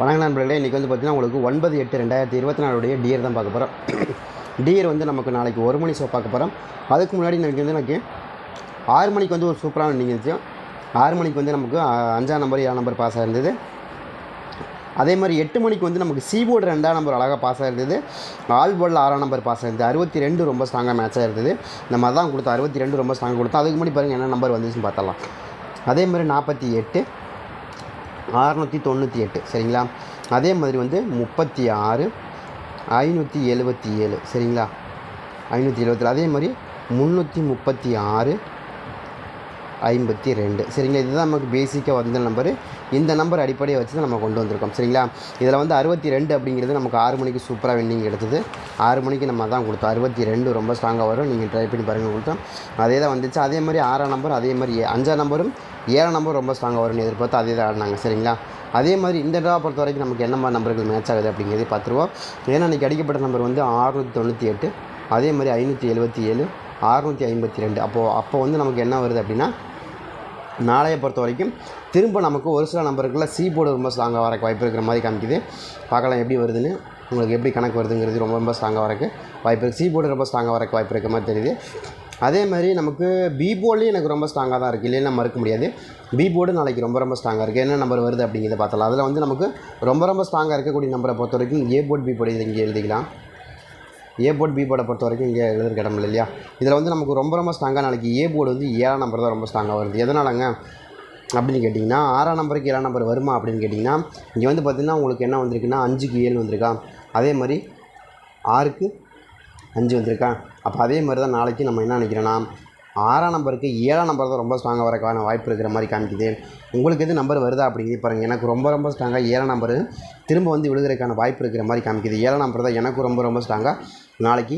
வணக்கம் நண்பர்களே இன்றைக்கி வந்து பார்த்திங்கன்னா உங்களுக்கு ஒன்பது எட்டு ரெண்டாயிரத்தி இருபத்தி நாலுடைய டியர் தான் பார்க்க போகிறோம் டியர் வந்து நமக்கு நாளைக்கு ஒரு மணி ஷோ பார்க்க போகிறோம் அதுக்கு முன்னாடி எனக்கு வந்து எனக்கு ஆறு மணிக்கு வந்து ஒரு சூப்பரான நீங்கள் இருந்துச்சு ஆறு மணிக்கு வந்து நமக்கு அஞ்சாம் நம்பர் ஏழாம் நம்பர் பாஸ் ஆகிருந்தது அதே மாதிரி எட்டு மணிக்கு வந்து நமக்கு சீபோர்டு ரெண்டாம் நம்பர் அழகாக பாஸ் ஆகிருந்தது ஆல் போர்டில் ஆறாம் நம்பர் பாஸ் ஆயிருந்தது. அறுபத்தி ரெண்டு ரொம்ப ஸ்ட்ராங்காக மேட்ச் ஆயிருந்தது. நம்ம தான் கொடுத்தோம் அறுபத்தி ரெண்டு ரொம்ப ஸ்ட்ராங்காக கொடுத்தோம் அதுக்கு முன்னாடி பாருங்கள் என்ன நம்பர் வந்துச்சுன்னு பார்த்தலாம் அதே மாதிரி நாற்பத்தி எட்டு அறநூற்றி தொண்ணூற்றி எட்டு சரிங்களா? அதே மாதிரி வந்து முப்பத்தி ஆறு ஐநூற்றி எழுபத்தி ஏழு சரிங்களா? ஐநூற்றி எழுபத்தி அதே மாதிரி முந்நூற்றி முப்பத்தி ஆறு ஐம்பத்தி ரெண்டு. சரிங்களா? இதுதான் நமக்கு பேசிக்காக வந்த நம்பரு இந்த நம்பர் அடிப்படையை வச்சு தான் நம்ம கொண்டு வந்திருக்கோம். சரிங்களா? இதில் வந்து அறுபத்தி ரெண்டு அப்படிங்கிறது நமக்கு ஆறு மணிக்கு சூப்பராக வின்னிங் எடுத்தது. ஆறு மணிக்கு நம்ம தான் கொடுத்தோம். அறுபத்தி ரெண்டு ரொம்ப ஸ்ட்ராங்காக வரும். நீங்கள் ட்ரை பண்ணி பாருங்கள் கொடுத்தோம். அதே தான் வந்துச்சு. அதே மாதிரி ஆறாம் நம்பர் அதே மாதிரி ஏ- அஞ்சாம் நம்பரும் ஏழாம் நம்பர் ரொம்ப ஸ்ட்ராங்காக வரும்னு எதிர்பார்த்து அதே தான் ஆடினாங்க. சரிங்களா? அதே மாதிரி இந்த ட்ரா பொறுத்த வரைக்கும் நமக்கு என்ன மாதிரி நம்பர்கள் மேட்ச் ஆகுது அப்படிங்கிறதே பார்த்துருவோம். ஏன்னா இன்றைக்கி அடிக்கப்பட்ட நம்பர் வந்து ஆறுநூற்றி தொண்ணூற்றி எட்டு அதே மாதிரி ஐநூற்றி எழுபத்தி ஏழு அறுநூற்றி ஐம்பத்தி ரெண்டு. அப்போது அப்போ வந்து நமக்கு என்ன வருது அப்படின்னா நாளைய பொறுத்த வரைக்கும் திரும்ப நமக்கு ஒரு சில நம்பருக்குள்ள சி போர்டு ரொம்ப ஸ்ட்ராங்காக வரக்கு வாய்ப்பு இருக்கிற மாதிரி காமிக்குது. பார்க்கலாம் எப்படி வருதுன்னு உங்களுக்கு எப்படி கணக்கு வருதுங்கிறது ரொம்ப ரொம்ப ஸ்ட்ராங்காக வரக்கு வாய்ப்பு இருக்குது சி போர்டு ரொம்ப ஸ்ட்ராங்காக வரக்கு வாய்ப்பு இருக்கிற மாதிரி தெரியுது. அதே மாதிரி நமக்கு பி போர்ட்லேயும் எனக்கு ரொம்ப ஸ்ட்ராங்காக தான் இருக்குது இல்லைன்னா மறுக்க முடியாது. பி போர்டு நாளைக்கு ரொம்ப ரொம்ப ஸ்ட்ராங்காக இருக்குது என்ன நம்பர் வருது அப்படிங்கிறத பார்த்தலாம் அதில் வந்து நமக்கு ரொம்ப ரொம்ப ஸ்ட்ராங்காக இருக்கக்கூடிய நம்பரை பொறுத்த வரைக்கும் ஏ போர்டு பி போர்டு இங்கே எழுதிக்கலாம். ஏ போர்ட் பி போர்டை பொறுத்த வரைக்கும் இங்கே எழுதுறதுக்கு இடம் இல்லை இல்லையா? இதில் வந்து நமக்கு ரொம்ப ரொம்ப ஸ்ட்ராங்காக நாளைக்கு ஏ போர்டு வந்து ஏழாம் நம்பர் தான் ரொம்ப ஸ்ட்ராங்காக வருது. எதனாலங்க? அப்படின்னு கேட்டிங்கன்னா ஆறாம் நம்பருக்கு ஏழாம் நம்பர் வருமா அப்படின்னு கேட்டிங்கன்னா இங்கே வந்து பார்த்திங்கன்னா உங்களுக்கு என்ன வந்திருக்குன்னா அஞ்சுக்கு ஏழு வந்திருக்கா? அதே மாதிரி ஆறுக்கு அஞ்சு வந்திருக்கா? அப்போ அதே மாதிரி தான் நாளைக்கு நம்ம என்ன நினைக்கிறோன்னா ஆறாம் நம்பருக்கு ஏழாம் நம்பர் தான் ரொம்ப ஸ்ட்ராங்காக வரக்கான வாய்ப்பு இருக்கிற மாதிரி காமிக்குது. உங்களுக்கு எது நம்பர் வருதா அப்படிங்கிறது பாருங்கள் எனக்கு ரொம்ப ரொம்ப ஸ்ட்ராங்காக ஏழாம் நம்பர் திரும்ப வந்து விழுகிறதுக்கான வாய்ப்பு இருக்கிற மாதிரி காமிக்குது. ஏழாம் நம்பர் தான் எனக்கும் ரொம்ப ரொம்ப ஸ்ட்ராங்காக நாளைக்கு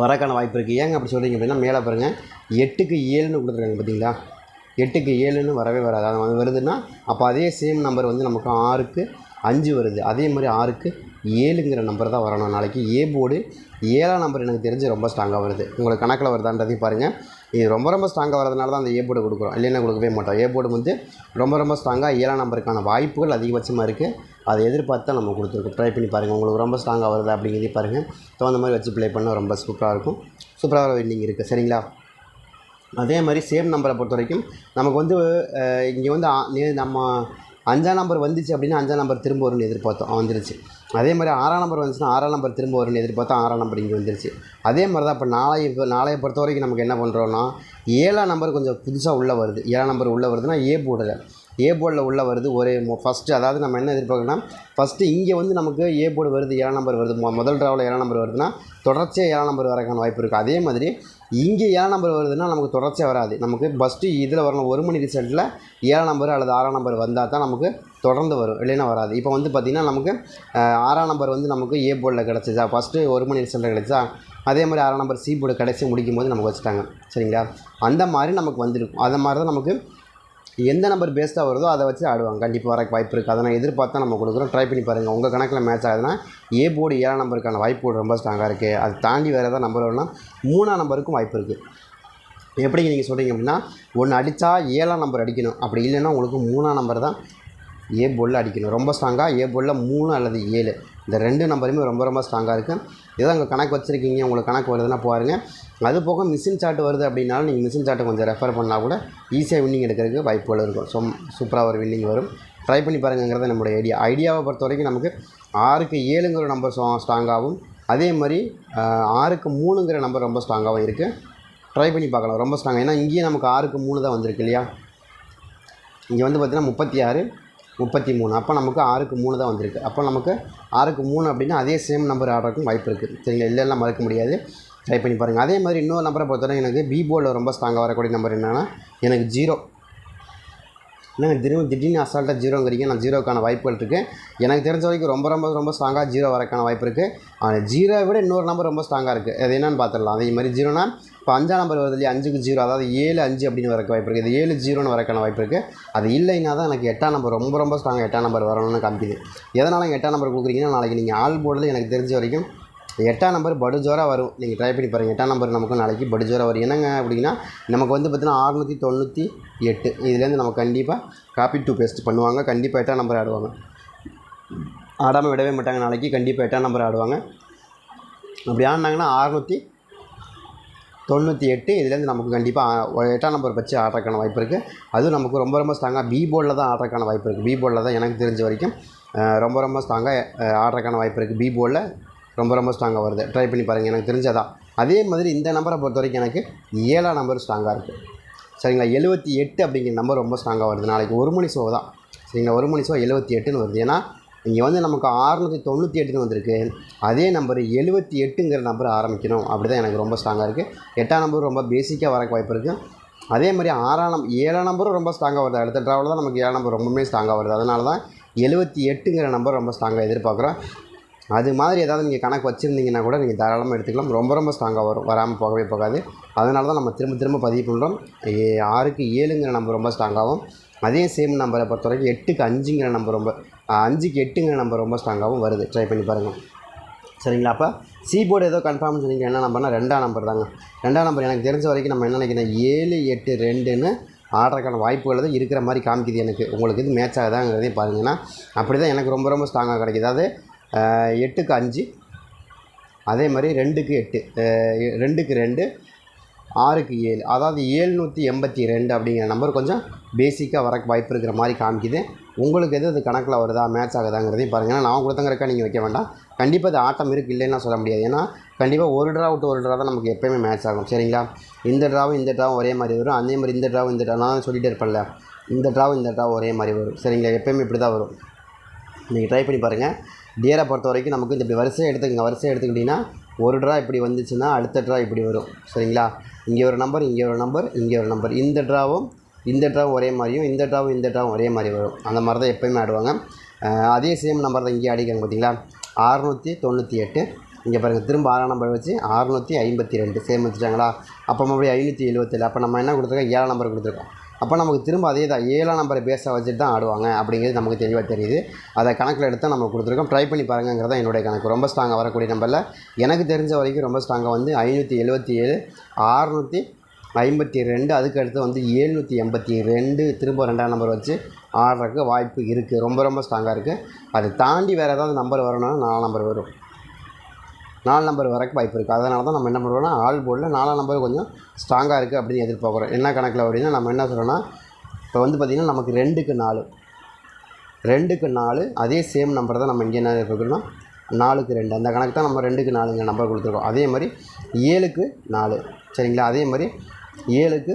வரக்கான வாய்ப்பு இருக்குது ஏங்க அப்படி சொல்கிறீங்க அப்படின்னா மேலே பாருங்கள் எட்டுக்கு ஏழுன்னு கொடுத்துருக்காங்க பார்த்தீங்களா? எட்டுக்கு ஏழுன்னு வரவே வராது. அது வந்து வருதுன்னா அப்போ அதே சேம் நம்பர் வந்து நமக்கு ஆறுக்கு அஞ்சு வருது. அதே மாதிரி ஆறுக்கு ஏழுங்கிற நம்பர் தான் வரணும். நாளைக்கு ஏ போர்டு ஏழாம் நம்பர் எனக்கு தெரிஞ்சு ரொம்ப ஸ்ட்ராங்காக வருது. உங்களுக்கு கணக்கில் வருதான்றதையும் பாருங்கள் இது ரொம்ப ரொம்ப ஸ்ட்ராங்காக வரதுனால தான் அந்த ஏ போர்டு கொடுக்குறோம். இல்லைன்னா கொடுக்கவே மாட்டோம். ஏ போர்டு வந்து ரொம்ப ரொம்ப ஸ்ட்ராங்காக ஏழாம் நம்பருக்கான வாய்ப்புகள் அதிகபட்சமாக இருக்குது அதை எதிர்பார்த்து தான் நம்ம கொடுத்துருக்கோம். ட்ரை பண்ணி பாருங்கள் உங்களுக்கு ரொம்ப ஸ்ட்ராங்காக வருது அப்படிங்கிறதையும் பாருங்கள் தகுந்த மாதிரி வச்சு ப்ளே பண்ணால் ரொம்ப சூப்பராக இருக்கும். சூப்பராக வின்னிங் இருக்குது சரிங்களா? அதே மாதிரி சேம் நம்பரை பொறுத்த வரைக்கும் நமக்கு வந்து இங்கே வந்து நம்ம அஞ்சாம் நம்பர் வந்துச்சு அப்படின்னா அஞ்சாம் நம்பர் திரும்ப வரும்னு எதிர்பார்த்தோம். வந்துருச்சு. அதே மாதிரி ஆறாம் நம்பர் வந்துச்சுன்னா ஆறாம் நம்பர் திரும்ப வரும்னு எதிர்பார்த்தோம். ஆறாம் நம்பர் இங்கே வந்துருச்சு. அதே மாதிரி தான் இப்போ நாளைய இப்போ நாளைய பொறுத்த வரைக்கும் நமக்கு என்ன பண்ணுறோன்னா ஏழாம் நம்பர் கொஞ்சம் புதுசாக உள்ளே வருது. ஏழாம் நம்பர் உள்ளே வருதுன்னா ஏ போர்டில் ஏ போர்டில் உள்ளே வருது. ஒரே ஃபஸ்ட்டு அதாவது நம்ம என்ன எதிர்பார்க்கணும்னா ஃபஸ்ட்டு இங்கே வந்து நமக்கு ஏ போர்டு வருது ஏழாம் நம்பர் வருது. மொ- முதல் ட்ராவில் ஏழாம் நம்பர் வருதுன்னா தொடர்ச்சியாக ஏழாம் நம்பர் வரக்கான வாய்ப்பு இருக்குது அதே மாதிரி இங்கே ஏழாம் நம்பர் வருதுன்னா நமக்கு தொடர்ச்சியாக வராது. நமக்கு ஃபஸ்ட்டு இதில் வரணும் ஒரு மணி ரிசல்ட்டில் ஏழாம் நம்பர் அல்லது ஆறாம் நம்பர் வந்தால் தான் நமக்கு தொடர்ந்து வரும். இல்லைன்னா வராது. இப்போ வந்து பார்த்திங்கன்னா நமக்கு ஆறாம் நம்பர் வந்து நமக்கு ஏ போர்டில் கிடச்சிச்சா ஃபஸ்ட்டு ஒரு மணி ரிசல்ட்டில் கிடச்சா அதே மாதிரி ஆறாம் நம்பர் சி போர்டு கடைசி முடிக்கும் போது நமக்கு வச்சுட்டாங்க. சரிங்களா? அந்த மாதிரி நமக்கு வந்திருக்கும். அந்த மாதிரி தான் நமக்கு எந்த நம்பர் பேஸ்ட்டாக வருதோ அதை வச்சு ஆடுவாங்க. கண்டிப்பாக வரக்கு வாய்ப்பு இருக்குது அதை நான் எதிர்பார்த்து நம்ம கொடுக்குறோம். ட்ரை பண்ணி பாருங்கள் உங்கள் கணக்கில் மேட்ச் ஆகுதுன்னா ஏ போர்டு ஏழாம் நம்பருக்கான வாய்ப்பு ரொம்ப ஸ்ட்ராங்காக இருக்குது அது தாண்டி வேறு ஏதாவது நம்பர் வரணும்னா மூணாம் நம்பருக்கும் வாய்ப்பு இருக்குது எப்படிங்க நீங்கள் சொல்கிறீங்க அப்படின்னா ஒன்று அடித்தா ஏழாம் நம்பர் அடிக்கணும். அப்படி இல்லைன்னா உங்களுக்கு மூணாம் நம்பர் தான் ஏ போலில் அடிக்கணும். ரொம்ப ஸ்ட்ராங்காக ஏ போலில் மூணு அல்லது ஏழு. இந்த ரெண்டு நம்பருமே ரொம்ப ரொம்ப ஸ்ட்ராங்காக இருக்குது ஏதோ உங்கள் கணக்கு வச்சுருக்கீங்க. உங்களுக்கு கணக்கு வருதுன்னா பாருங்கள் அது போக மிஷின் சார்ட் வருது அப்படின்னாலும் நீங்கள் மிஷின் சார்ட்டை கொஞ்சம் ரெஃபர் பண்ணால் கூட ஈஸியாக வின்னிங் எடுக்கிறதுக்கு வாய்ப்புகள் இருக்கும். ஸோ சூப்பராக ஒரு வின்னிங் வரும். ட்ரை பண்ணி பாருங்கிறது நம்மளுடைய ஐடியா ஐடியாவை பொறுத்த வரைக்கும் நமக்கு ஆறுக்கு ஏழுங்கிற நம்பர் ஸ்ட்ராங்காகவும் அதே மாதிரி ஆறுக்கு மூணுங்கிற நம்பர் ரொம்ப ஸ்ட்ராங்காகவும் இருக்குது ட்ரை பண்ணி பார்க்கலாம். ரொம்ப ஸ்ட்ராங் ஏன்னா இங்கேயும் நமக்கு ஆறுக்கு மூணு தான் வந்திருக்கு இல்லையா? இங்கே வந்து பார்த்திங்கன்னா முப்பத்தி ஆறு முப்பத்தி மூணு. அப்போ நமக்கு ஆறுக்கு மூணு தான் வந்திருக்கு. அப்போ நமக்கு ஆறுக்கு மூணு அப்படின்னா அதே சேம் நம்பர் ஆடுறதுக்கும் வாய்ப்பு இருக்குது சரிங்களா? இல்லைலாம் மறக்க முடியாது. ட்ரை பண்ணி பாருங்கள் அதே மாதிரி இன்னொரு நம்பரை பொறுத்தவரை எனக்கு பிபோர்டில் ரொம்ப ஸ்ட்ராங்காக வரக்கூடிய நம்பர் என்னென்னா எனக்கு ஜீரோ என்னங்க திடீர்னு திடீர்னு அசால்ட்டாக ஜீரோங்கிறீங்க நான் ஜீரோக்கான வாய்ப்புகள் இருக்குது எனக்கு தெரிஞ்ச வரைக்கும் ரொம்ப ரொம்ப ரொம்ப ஸ்ட்ராங்காக ஜீரோ வரக்கான வாய்ப்பு இருக்குது ஆனால் ஜீரோ விட இன்னொரு நம்பர் ரொம்ப ஸ்ட்ராங்காக இருக்குது அது என்னென்னு பார்த்துடலாம். அதே மாதிரி ஜீரோனா இப்போ அஞ்சாம் நம்பர் வருது இல்லையா? அஞ்சுக்கு ஜீரோ அதாவது ஏழு அஞ்சு அப்படின்னு வரக்க வாய்ப்பு இருக்குது இது ஏழு ஜீரோன்னு வரக்கான வாய்ப்பு இருக்குது அது இல்லைன்னா தான் எனக்கு எட்டாம் நம்பர் ரொம்ப ரொம்ப ஸ்ட்ராங்காக எட்டாம் நம்பர் வரணும்னு காமிக்குது. எதனால் எட்டாம் நம்பர் கொடுக்குறீங்கன்னா நாளைக்கு நீங்கள் ஆல் போர்டில் எனக்கு தெரிஞ்ச வரைக்கும் எட்டாம் நம்பர் படுஜோராக வரும். நீங்கள் ட்ரை பண்ணி பாருங்கள் எட்டாம் நம்பர் நமக்கு நாளைக்கு படுஜோராக வரும். என்னங்க அப்படின்னா நமக்கு வந்து பார்த்தீங்கன்னா அறுநூற்றி தொண்ணூற்றி எட்டு. இதுலேருந்து நம்ம கண்டிப்பாக காப்பி டூ பேஸ்ட் பண்ணுவாங்க. கண்டிப்பாக எட்டாம் நம்பர் ஆடுவாங்க ஆடாமல் விடவே மாட்டாங்க. நாளைக்கு கண்டிப்பாக எட்டாம் நம்பர் ஆடுவாங்க அப்படி ஆடினாங்கன்னா அறுநூற்றி தொண்ணூற்றி எட்டு. இதுலேருந்து நமக்கு கண்டிப்பாக எட்டாம் நம்பர் வச்சு ஆடுறதுக்கான வாய்ப்பு இருக்குது அதுவும் நமக்கு ரொம்ப ரொம்ப ஸ்ட்ராங்காக பி போர்டில் தான் ஆடுறதுக்கான வாய்ப்பு இருக்குது பி போர்டில் தான் எனக்கு தெரிஞ்ச வரைக்கும் ரொம்ப ரொம்ப ஸ்ட்ராங்காக ஆடுறதுக்கான வாய்ப்பு இருக்குது பி போர்டில் ரொம்ப ரொம்ப ஸ்ட்ராங்காக வருது. ட்ரை பண்ணி பாருங்கள் எனக்கு தெரிஞ்சதான் அதே மாதிரி இந்த நம்பரை பொறுத்த வரைக்கும் எனக்கு ஏழாம் நம்பர் ஸ்ட்ராங்காக இருக்குது சரிங்களா? எழுபத்தி எட்டு அப்படிங்கிற நம்பர் ரொம்ப ஸ்ட்ராங்காக வருது. நாளைக்கு ஒரு மணி ஷோ தான். சரிங்களா? ஒரு மணி ஷோ எழுபத்தி எட்டுன்னு வருது. ஏன்னா இங்கே வந்து நமக்கு ஆறுநூற்றி தொண்ணூற்றி எட்டுன்னு வந்திருக்கு. அதே நம்பர் எழுபத்தி எட்டுங்கிற நம்பர் ஆரம்பிக்கணும். அப்படி தான் எனக்கு ரொம்ப ஸ்ட்ராங்காக இருக்குது எட்டாம் நம்பர் ரொம்ப பேசிக்காக வரக்கு வாய்ப்பு இருக்குது அதே மாதிரி ஆறாம் நம்பர் ஏழாம் நம்பரும் ரொம்ப ஸ்ட்ராங்காக வருது. அடுத்த ட்ராவலில் தான் நமக்கு ஏழாம் நம்பர் ரொம்பவுமே ஸ்ட்ராங்காக வருது. அதனால தான் எழுபத்தி எட்டுங்கிற நம்பர் ரொம்ப ஸ்ட்ராங்காக எதிர்பார்க்குறோம். அது மாதிரி ஏதாவது நீங்கள் கணக்கு வச்சுருந்தீங்கன்னா கூட நீங்கள் தாராளமாக எடுத்துக்கலாம். ரொம்ப ரொம்ப ஸ்ட்ராங்காக வரும். வராமல் போகவே போகாது. அதனால தான் நம்ம திரும்ப திரும்ப பதிவு பண்ணுறோம் ஆறுக்கு ஏழுங்கிற நம்பர் ரொம்ப ஸ்ட்ராங்காகவும் அதே சேம் நம்பரை பொறுத்த வரைக்கும் எட்டுக்கு அஞ்சுங்கிற நம்பர் ரொம்ப அஞ்சுக்கு எட்டுங்கிற நம்பர் ரொம்ப ஸ்ட்ராங்காகவும் வருது. ட்ரை பண்ணி பாருங்கள் சரிங்களா? அப்போ சி போர்டு ஏதோ கன்ஃபார்ம் சொன்னீங்க. என்ன நம்பர்னா ரெண்டாம் நம்பர் தாங்க. ரெண்டாம் நம்பர் எனக்கு தெரிஞ்ச வரைக்கும் நம்ம என்ன நினைக்கிறோம்? ஏழு எட்டு ரெண்டுன்னு ஆடுறதுக்கான வாய்ப்புகள் தான் இருக்கிற மாதிரி காமிக்குது எனக்கு. உங்களுக்கு இது மேட்ச் ஆகுதாங்கிறதையும் பாருங்கன்னா அப்படி தான் எனக்கு ரொம்ப ரொம்ப ஸ்ட்ராங்காக கிடைக்குது. அதாவது எட்டுக்கு அஞ்சு. அதே மாதிரி ரெண்டுக்கு எட்டு ரெண்டுக்கு ரெண்டு ஆறுக்கு ஏழு. அதாவது ஏழ்நூற்றி எண்பத்தி ரெண்டு அப்படிங்கிற நம்பர் கொஞ்சம் பேசிக்காக வர வாய்ப்பு இருக்கிற மாதிரி காமிக்குது. உங்களுக்கு எது அது கணக்கில் வருதா மேட்ச் ஆகுதாங்கிறதையும் பாருங்கள் ஏன்னா நான் கொடுத்தங்கிறக்கா நீங்கள் வைக்க வேண்டாம். கண்டிப்பாக அது ஆட்டம் இருக்குது இல்லைன்னு சொல்ல முடியாது. ஏன்னா கண்டிப்பாக ஒரு ட்ரா விட்டு ஒரு ட்ரா தான் நமக்கு எப்போயுமே மேட்ச் ஆகும். சரிங்களா? இந்த ட்ராவும் இந்த ட்ராவும் ஒரே மாதிரி வரும். அதே மாதிரி இந்த ட்ராவும் இந்த ட்ரா நான் சொல்லிகிட்டே இருப்பேன்ல. இந்த ட்ராவும் இந்த ட்ராவும் ஒரே மாதிரி வரும். சரிங்களா? எப்போயுமே இப்படி தான் வரும். நீங்கள் ட்ரை பண்ணி பாருங்கள் டியரை பொறுத்த வரைக்கும் நமக்கு இந்த இப்படி வரிசையை எடுத்துக்கங்க. வரிசையை எடுத்துக்கிட்டிங்கன்னா ஒரு ட்ரா இப்படி வந்துச்சுன்னா அடுத்த ட்ரா இப்படி வரும். சரிங்களா? இங்கே ஒரு நம்பர் இங்கே ஒரு நம்பர் இங்கே ஒரு நம்பர் இந்த ட்ராவும் இந்த ட்ராவும் ஒரே மாதிரியும் இந்த ட்ராவும் இந்த ட்ராவும் ஒரே மாதிரி வரும். அந்த மாதிரி தான் எப்போயுமே ஆடுவாங்க. அதே சேம் நம்பர் தான் இங்கே அடிக்கிறாங்க பார்த்தீங்களா அறுநூற்றி தொண்ணூற்றி எட்டு. இங்கே பாருங்கள் திரும்ப ஆறாம் நம்பர் வச்சு அறுநூற்றி ஐம்பத்தி ரெண்டு. சேம் வச்சுட்டாங்களா? அப்போ மறுபடியும் ஐநூற்றி எழுபத்தேழு அப்போ நம்ம என்ன கொடுத்துருக்கோம்? ஏழாம் நம்பர் கொடுத்துருக்கோம். அப்போ நமக்கு திரும்ப அதே தான் ஏழாம் நம்பரை பேஸாக வச்சுட்டு தான் ஆடுவாங்க அப்படிங்கிறது நமக்கு தெளிவாக தெரியுது. அதை கணக்கில் எடுத்து நம்ம கொடுத்துருக்கோம். ட்ரை பண்ணி பாருங்கிறது தான் என்னுடைய கணக்கு. ரொம்ப ஸ்ட்ராங்காக வரக்கூடிய நம்பரில் எனக்கு தெரிஞ்ச வரைக்கும் ரொம்ப ஸ்ட்ராங்காக வந்து ஐநூற்றி எழுபத்தி ஏழு அறுநூற்றி ஐம்பத்தி ரெண்டு அதுக்கு அடுத்து வந்து ஏழ்நூற்றி எண்பத்தி ரெண்டு திரும்ப ரெண்டாம் நம்பர் வச்சு ஆடுறதுக்கு வாய்ப்பு இருக்குது ரொம்ப ரொம்ப ஸ்ட்ராங்காக இருக்குது அதை தாண்டி வேறு ஏதாவது நம்பர் வரணும்னா நாலாம் நம்பர் வரும். நாலு நம்பர் வரக்கு வாய்ப்பு இருக்குது அதனால தான் நம்ம என்ன பண்ணுறோம்னா ஆல் போர்டில் நாலாம் நம்பர் கொஞ்சம் ஸ்ட்ராங்காக இருக்குது அப்படின்னு எதிர்பார்க்குறோம். என்ன கணக்கில் அப்படின்னா நம்ம என்ன சொல்கிறோன்னா இப்போ வந்து பார்த்திங்கன்னா நமக்கு ரெண்டுக்கு நாலு. ரெண்டுக்கு நாலு அதே சேம் நம்பர் தான் நம்ம இங்கே என்ன இருக்கிறோம்னா நாலுக்கு ரெண்டு. அந்த கணக்கு தான் நம்ம ரெண்டுக்கு நாலுங்கிற நம்பர் கொடுத்துருக்கோம். அதே மாதிரி ஏழுக்கு நாலு. சரிங்களா? அதே மாதிரி ஏழுக்கு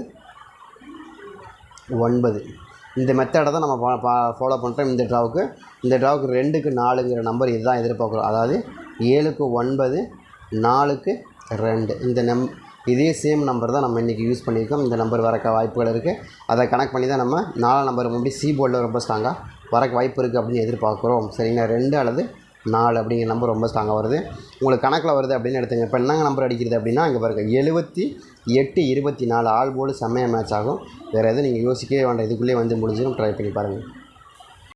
ஒன்பது. இந்த மெத்தடை தான் நம்ம ஃபாலோ பண்ணுறோம் இந்த ட்ராவுக்கு இந்த ட்ராவுக்கு ரெண்டுக்கு நாலுங்கிற நம்பர் இதுதான் எதிர்பார்க்குறோம். அதாவது ஏழுக்கு ஒன்பது நாலுக்கு ரெண்டு. இந்த நம் இதே சேம் நம்பர் தான் நம்ம இன்றைக்கி யூஸ் பண்ணியிருக்கோம். இந்த நம்பர் வரக்க வாய்ப்புகள் இருக்குது அதை கனெக்ட் பண்ணி தான் நம்ம நாலாம் நம்பர் முன்னாடி சி போர்டில் ரொம்ப ஸ்ட்ராங்காக வரக்கு வாய்ப்பு இருக்குது அப்படின்னு எதிர்பார்க்குறோம். சரிங்களா? ரெண்டு அல்லது நாலு அப்படிங்கிற நம்பர் ரொம்ப ஸ்ட்ராங்காக வருது. உங்களுக்கு கணக்கில் வருது அப்படின்னு எடுத்துங்க. இப்போ என்னங்க நம்பர் அடிக்கிறது அப்படின்னா இங்கே பாருங்க எழுபத்தி எட்டு இருபத்தி நாலு ஆள் போல் செம்மையாக மேட்ச் ஆகும். வேறு எதுவும் நீங்கள் யோசிக்கவே வேண்டாம். இதுக்குள்ளேயே வந்து முடிஞ்சிடும் ட்ரை பண்ணி பாருங்கள்